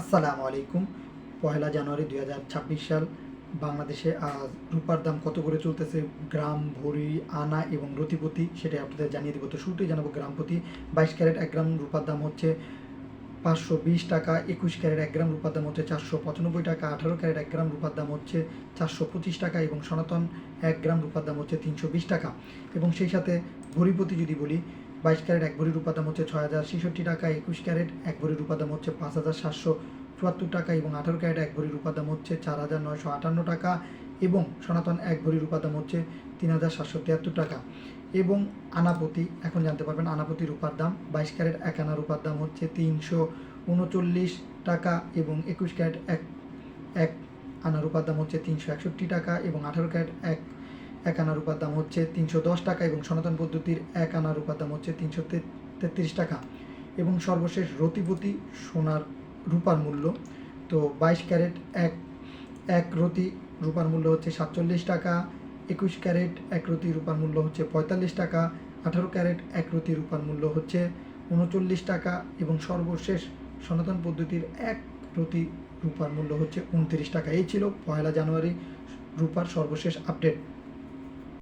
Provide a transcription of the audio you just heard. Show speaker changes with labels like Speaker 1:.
Speaker 1: আসসালামু আলাইকুম। পয়লা জানুয়ারি দুই হাজার ছাব্বিশ সাল বাংলাদেশে আজ রূপার দাম কত করে চলতেছে? গ্রাম, ভরি, আনা এবং রতিপতি সেটাই আপনাদের জানিয়ে দেবো। তো শুরুতেই জানাব গ্রাম প্রতি বাইশ ক্যারেট এক গ্রাম রূপার দাম হচ্ছে পাঁচশো বিশ টাকা, একুশ ক্যারেট এক গ্রাম রূপার দাম হচ্ছে চারশো পঁচানব্বই টাকা, আঠারো ক্যারেট এক গ্রাম রূপার দাম হচ্ছে চারশো পঁচিশ টাকা এবং সনাতন এক গ্রাম রূপার দাম হচ্ছে তিনশো বিশ টাকা। এবং সেই সাথে ভরিপতি যদি বলি বাইশ ক্যারেট, এক ভরি রূপার দাম হচ্ছে ছয় হাজার ছেষট্টি টাকা, একুশ ক্যারেট, এক ভরি রূপার দাম হচ্ছে পাঁচ হাজার সাতশো চুয়াত্তর টাকা এবং আঠারো ক্যারেট, এক ভরি রূপার দাম হচ্ছে চার হাজার নয়শো আটান্ন টাকা এবং সনাতন এক ভরি রূপার দাম হচ্ছে তিন হাজার সাতশো তিয়াত্তর টাকা এবং আনাপতি, এখন জানতে পারবেন আনাপতি রূপার দাম, বাইশ ক্যারেট, এক আনা রূপার দাম হচ্ছে তিনশো উনচল্লিশ টাকা এবং একুশ ক্যারেট, এক এক আনা রূপার দাম হচ্ছে তিনশো একষট্টি টাকা এবং আঠারো ক্যারেট, এক এক আনা রূপার দাম হচ্ছে তিনশো দশ টাকা এবং সনাতন পদ্ধতির এক আনা রূপার দাম হচ্ছে তিনশো তেত্রিশ টাকা। এবং সর্বশেষ রতিপতি সোনার রূপার মূল্য, তো বাইশ ক্যারেট এক এক রতি রূপার মূল্য হচ্ছে সাতচল্লিশ টাকা, একুশ ক্যারেট এক রতি রূপার মূল্য হচ্ছে পঁয়তাল্লিশ টাকা, আঠারো ক্যারেট এক রতি রূপার মূল্য হচ্ছে উনচল্লিশ টাকা এবং সর্বশেষ সনাতন পদ্ধতির এক রতি রূপার মূল্য হচ্ছে উনত্রিশ টাকা। এই ছিল পয়লা জানুয়ারি রূপার সর্বশেষ আপডেট।